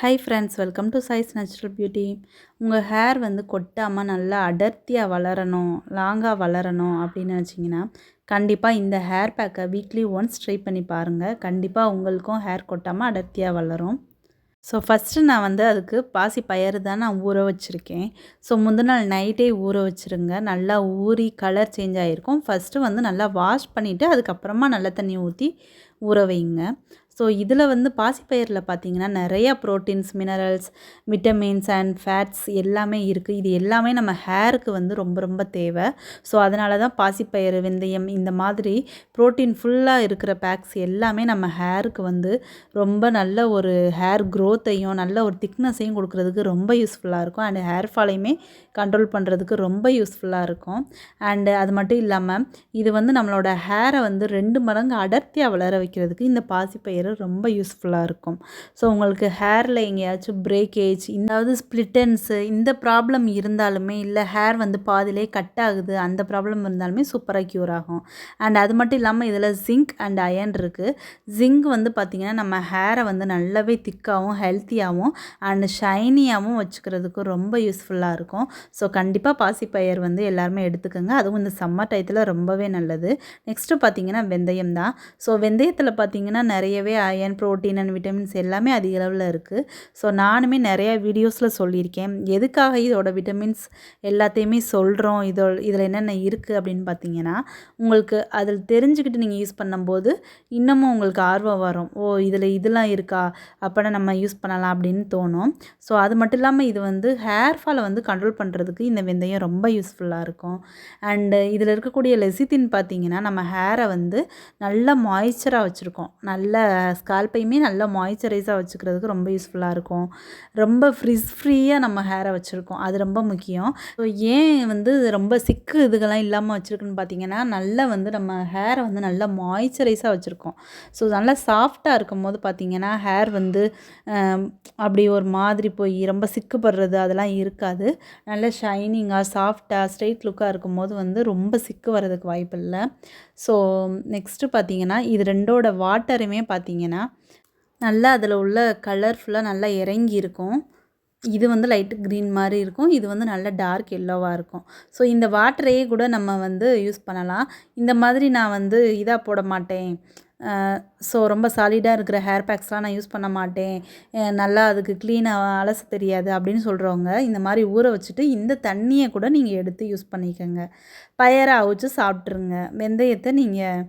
Hi friends welcome to size natural beauty உங்கள் hair வந்து கொட்டாமல் நல்லா அடர்த்தியாக வளரணும் லாங்காக வளரணும் அப்படின்னு நினச்சிங்கன்னா கண்டிப்பாக இந்த ஹேர் பேக்கை வீக்லி ஒன்ஸ் ட்ரை பண்ணி பாருங்கள் கண்டிப்பாக உங்களுக்கும் ஹேர் கொட்டாமல் அடர்த்தியாக வளரும். ஸோ ஃபஸ்ட்டு நான் வந்து அதுக்கு பாசி பயிறு தான் நான் ஊற வச்சுருக்கேன். ஸோ முந்தின நாள் நைட்டே ஊற வச்சுருங்க. நல்லா ஊறி கலர் சேஞ்ச் ஆகிருக்கும் ஃபஸ்ட்டு வந்து நல்லா வாஷ் பண்ணிவிட்டு அதுக்கப்புறமா நல்ல தண்ணி ஊற்றி ஊற வைங்க. ஸோ இதில் வந்து பாசிப்பயிரில் பார்த்தீங்கன்னா நிறையா proteins minerals vitamins and fats எல்லாமே இருக்குது இது எல்லாமே நம்ம ஹேருக்கு வந்து ரொம்ப ரொம்ப தேவை. ஸோ அதனால தான் பாசிப்பயிறு வெந்தயம் இந்த மாதிரி ப்ரோட்டீன் ஃபுல்லாக இருக்கிற பேக்ஸ் எல்லாமே நம்ம ஹேருக்கு வந்து ரொம்ப நல்ல ஒரு ஹேர் க்ரோத்தையும் நல்ல ஒரு திக்னஸையும் கொடுக்குறதுக்கு ரொம்ப யூஸ்ஃபுல்லாக இருக்கும். அண்ட் ஹேர் ஃபாலையுமே கண்ட்ரோல் பண்ணுறதுக்கு ரொம்ப யூஸ்ஃபுல்லாக இருக்கும். அண்டு அது மட்டும் இல்லாமல் இது வந்து நம்மளோட ஹேரை வந்து ரெண்டு மடங்கு அடர்த்தியாக வளர வைக்கிறதுக்கு இந்த பாசிப்பயிறு ரொம்ப யூஸ்ஃபுல்லாக இருக்கும். ஸோ உங்களுக்கு ஹேரில் எங்கேயாச்சும் பிரேக்கேஜ் இதாவது ஸ்ப்ளிட்டன்ஸு இந்த ப்ராப்ளம் இருந்தாலுமே இல்லை ஹேர் வந்து பாதிலே கட் ஆகுது அந்த ப்ராப்ளம் இருந்தாலுமே சூப்பராக க்யூர் ஆகும். அண்ட் அது மட்டும் இல்லாமல் இதில் ஜிங்க் அண்ட் அயன் இருக்குது ஜிங்க் வந்து பார்த்திங்கன்னா நம்ம ஹேரை வந்து நல்லாவே திக்காகவும் ஹெல்த்தியாகவும் அண்ட் ஷைனியாகவும் வச்சுக்கிறதுக்கு ரொம்ப யூஸ்ஃபுல்லாக இருக்கும். ஸோ கண்டிப்பாக பாசிப்பயர் வந்து எல்லாருமே எடுத்துக்கோங்க. அதுவும் இந்த சம்மர் டயத்தில் ரொம்பவே நல்லது. நெக்ஸ்ட்டு பார்த்திங்கன்னா வெந்தயம் தான். ஸோ வெந்தயத்தில் பார்த்திங்கன்னா நிறையவே அயன் ப்ரோட்டீன் அண்ட் விட்டமின்ஸ் எல்லாமே அதிக அளவில் இருக்குது ஸோ நானுமே நிறையா வீடியோஸில் சொல்லியிருக்கேன். எதுக்காக இதோட விட்டமின்ஸ் எல்லாத்தையுமே சொல்கிறோம் இதோ இதில் என்னென்ன இருக்குது அப்படின்னு பார்த்தீங்கன்னா உங்களுக்கு அதில் தெரிஞ்சுக்கிட்டு நீங்கள் யூஸ் பண்ணும்போது இன்னமும் உங்களுக்கு ஆர்வம் வரும். ஓ இதில் இதெல்லாம் இருக்கா? அப்போனா நம்ம யூஸ் பண்ணலாம் அப்படின்னு தோணும். ஸோ அது மட்டும் இல்லாமல் இது வந்து ஹேர் ஃபாலை வந்து கண்ட்ரோல் பண்ணுறதுக்கு இந்த வெந்தயம் ரொம்ப யூஸ்ஃபுல்லாக இருக்கும். அண்டு இதில் இருக்கக்கூடிய லெசித்தின் பார்த்தீங்கன்னா நம்ம ஹேரை வந்து நல்ல மாய்ச்சராக வச்சுருக்கோம். நல்ல ஸ்கால்ப்பையுமே நல்லா மாய்ச்சரைஸாக வச்சுக்கிறதுக்கு ரொம்ப யூஸ்ஃபுல்லாக இருக்கும். ரொம்ப ஃப்ரிஸ் ஃப்ரீயாக நம்ம ஹேரை வச்சுருக்கோம். அது ரொம்ப முக்கியம். ஸோ ஏன் வந்து ரொம்ப சிக்கு இதுகள்லாம் இல்லாமல் வச்சுருக்குன்னு பார்த்தீங்கன்னா நல்லா வந்து நம்ம ஹேரை வந்து நல்லா மாய்ச்சரைஸாக வச்சுருக்கோம். ஸோ நல்லா சாஃப்டாக இருக்கும் போது பார்த்திங்கன்னா ஹேர் வந்து அப்படி ஒரு மாதிரி போய் ரொம்ப சிக்குப்படுறது அதெல்லாம் இருக்காது. நல்ல ஷைனிங்காக சாஃப்டாக ஸ்ட்ரெயிட் லுக்காக இருக்கும் போது வந்து ரொம்ப சிக்கு வர்றதுக்கு வாய்ப்பு இல்லை ஸோ நெக்ஸ்ட்டு பார்த்தீங்கன்னா இது ரெண்டோட வாட்டருமே பார்த்தீங்கன்னா பார்த்தீங்கன்னா நல்லா அதில் உள்ள கலர்ஃபுல்லாக நல்லா இறங்கி இருக்கும். இது வந்து லைட்டு க்ரீன் மாதிரி இருக்கும். இது வந்து நல்ல டார்க் எல்லோவாக இருக்கும். ஸோ இந்த வாட்டரையே கூட நம்ம வந்து யூஸ் பண்ணலாம். இந்த மாதிரி நான் வந்து இதாக போட மாட்டேன். ஸோ ரொம்ப சாலிடாக இருக்கிற ஹேர் பேக்ஸ்லாம் நான் யூஸ் பண்ண மாட்டேன். நல்லா அதுக்கு க்ளீனாக அலச தெரியாது அப்படின்னு சொல்கிறவங்க இந்த மாதிரி ஊற வச்சுட்டு இந்த தண்ணியை கூட நீங்கள் எடுத்து யூஸ் பண்ணிக்கோங்க. பயரை அவிச்சு சாப்பிட்ருங்க வெந்தயத்தை நீங்கள்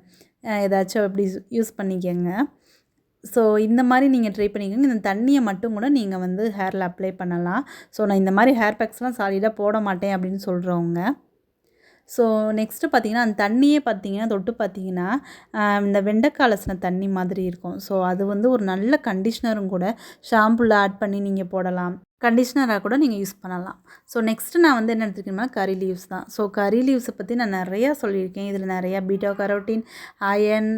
ஏதாச்சும் அப்படி யூஸ் பண்ணிக்கோங்க. ஸோ இந்த மாதிரி நீங்கள் ட்ரை பண்ணிக்கோங்க. இந்த தண்ணியை மட்டும் கூட நீங்கள் வந்து ஹேரில் அப்ளை பண்ணலாம். ஸோ நான் இந்த மாதிரி ஹேர் பேக்ஸ்லாம் சாலிடாக போட மாட்டேன் அப்படின்னு சொல்கிறவங்க ஸோ நெக்ஸ்ட்டு பார்த்தீங்கன்னா அந்த தண்ணியே பார்த்தீங்கன்னா தொட்டு பார்த்தீங்கன்னா இந்த வெண்டைக்காய் தண்ணி மாதிரி இருக்கும். ஸோ அது வந்து ஒரு நல்ல கண்டிஷ்னரும் கூட ஷாம்புவில் ஆட் பண்ணி நீங்கள் போடலாம். கண்டிஷ்னராக கூட நீங்கள் யூஸ் பண்ணலாம். ஸோ நெக்ஸ்ட்டு நான் வந்து என்ன எடுத்துருக்கேன்னா கறி லீவ்ஸ் தான். ஸோ கறி லீவ்ஸை பற்றி நான் நிறையா சொல்லியிருக்கேன். இதில் நிறையா beta carotene iron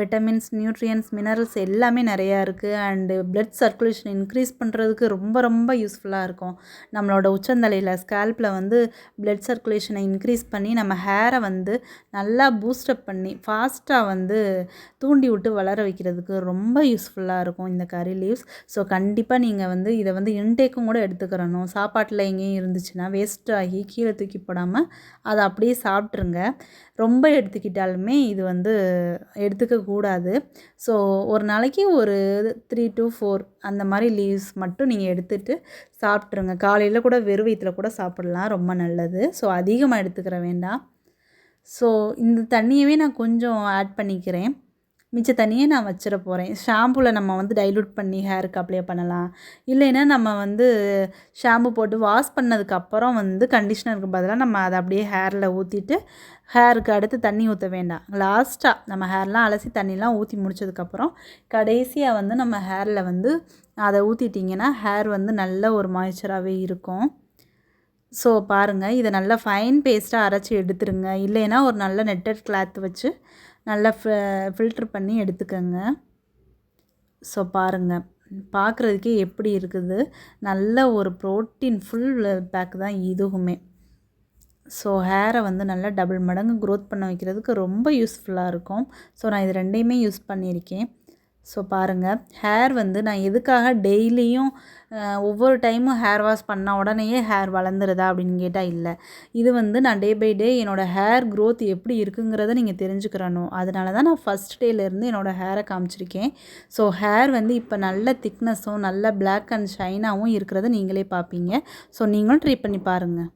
vitamins nutrients minerals எல்லாமே நிறையா இருக்குது அண்டு பிளட் சர்க்குலேஷன் இன்க்ரீஸ் பண்ணுறதுக்கு ரொம்ப ரொம்ப யூஸ்ஃபுல்லாக இருக்கும். நம்மளோட உச்சந்தலையில் ஸ்கேல்பில் வந்து பிளட் சர்க்குலேஷனை இன்க்ரீஸ் பண்ணி நம்ம ஹேரை வந்து நல்லா பூஸ்டப் பண்ணி ஃபாஸ்ட்டாக வந்து தூண்டி விட்டு வளர வைக்கிறதுக்கு ரொம்ப யூஸ்ஃபுல்லாக இருக்கும் இந்த கறி லீவ்ஸ் ஸோ கண்டிப்பாக நீங்கள் வந்து இதை வந்து இன்டேக்கும் கூட எடுத்துக்கிறணும். சாப்பாட்டில் எங்கேயும் இருந்துச்சுன்னா வேஸ்ட் ஆகி கீழே தூக்கி போடாமல் அதை அப்படியே சாப்பிட்ருங்க ரொம்ப எடுத்துக்கிட்டாலுமே இது வந்து எடுத்துக்கக்கூடாது ஸோ ஒரு நாளைக்கு ஒரு த்ரீ டு ஃபோர் அந்த மாதிரி லீவ்ஸ் மட்டும் நீங்கள் எடுத்துகிட்டு சாப்பிட்ருங்க காலையில் கூட வெறும் வயிற்றில் கூட சாப்பிட்லாம். ரொம்ப நல்லது. ஸோ அதிகமாக எடுத்துக்கிற வேண்டாம். ஸோ இந்த தண்ணியவே நான் கொஞ்சம் ஆட் பண்ணிக்கிறேன். மிச்ச தனியே நான் வச்சிட போகிறேன் ஷாம்புவில் நம்ம வந்து டைலூட் பண்ணி ஹேருக்கு அப்ளை பண்ணலாம். இல்லைன்னா நம்ம வந்து ஷாம்பு போட்டு வாஷ் பண்ணதுக்கப்புறம் வந்து கண்டிஷ்னருக்கு பதிலாக நம்ம அதை அப்படியே ஹேரில் ஊற்றிட்டு ஹேருக்கு அடுத்து தண்ணி ஊற்ற வேண்டாம். லாஸ்ட்டாக நம்ம ஹேர்லாம் அலசி தண்ணிலாம் ஊற்றி முடிச்சதுக்கப்புறம் கடைசியாக வந்து நம்ம ஹேரில் வந்து அதை ஊற்றிட்டிங்கன்னா ஹேர் வந்து நல்ல ஒரு மாய்ச்சராகவே இருக்கும். ஸோ பாருங்கள் இதை நல்லா ஃபைன் பேஸ்ட்டாக அரைச்சி எடுத்துருங்க. இல்லைன்னா ஒரு நல்ல நெட்டட் கிளாத் வச்சு நல்லா ஃபில்ட்ரு பண்ணி எடுத்துக்கோங்க. ஸோ பாருங்கள் பார்க்குறதுக்கே எப்படி இருக்குது? நல்ல ஒரு ப்ரோட்டீன் ஃபுல் பேக் தான் இதுவுமே. ஸோ ஹேரை வந்து நல்லா டபுள் மடங்கு க்ரோத் பண்ண வைக்கிறதுக்கு ரொம்ப யூஸ்ஃபுல்லாக இருக்கும். ஸோ நான் இது ரெண்டையுமே யூஸ் பண்ணியிருக்கேன். ஸோ பாருங்கள் ஹேர் வந்து நான் எதுக்காக டெய்லியும் ஒவ்வொரு டைமும் ஹேர் வாஷ் பண்ண உடனேயே ஹேர் வளர்ந்துருதா அப்படின்னு கேட்டால் இல்லை. இது வந்து நான் டே பை டே என்னோடய ஹேர் க்ரோத் எப்படி இருக்குங்கிறத நீங்கள் தெரிஞ்சுக்கிறணும். அதனால தான் நான் ஃபஸ்ட் டேலேருந்து என்னோடய ஹேரை காமிச்சிருக்கேன். ஸோ ஹேர் வந்து இப்போ நல்ல திக்னஸும் நல்ல பிளாக் அண்ட் ஷைனாகவும் இருக்கிறத நீங்களே பார்ப்பீங்க. ஸோ நீங்களும் ட்ரை பண்ணி பாருங்கள்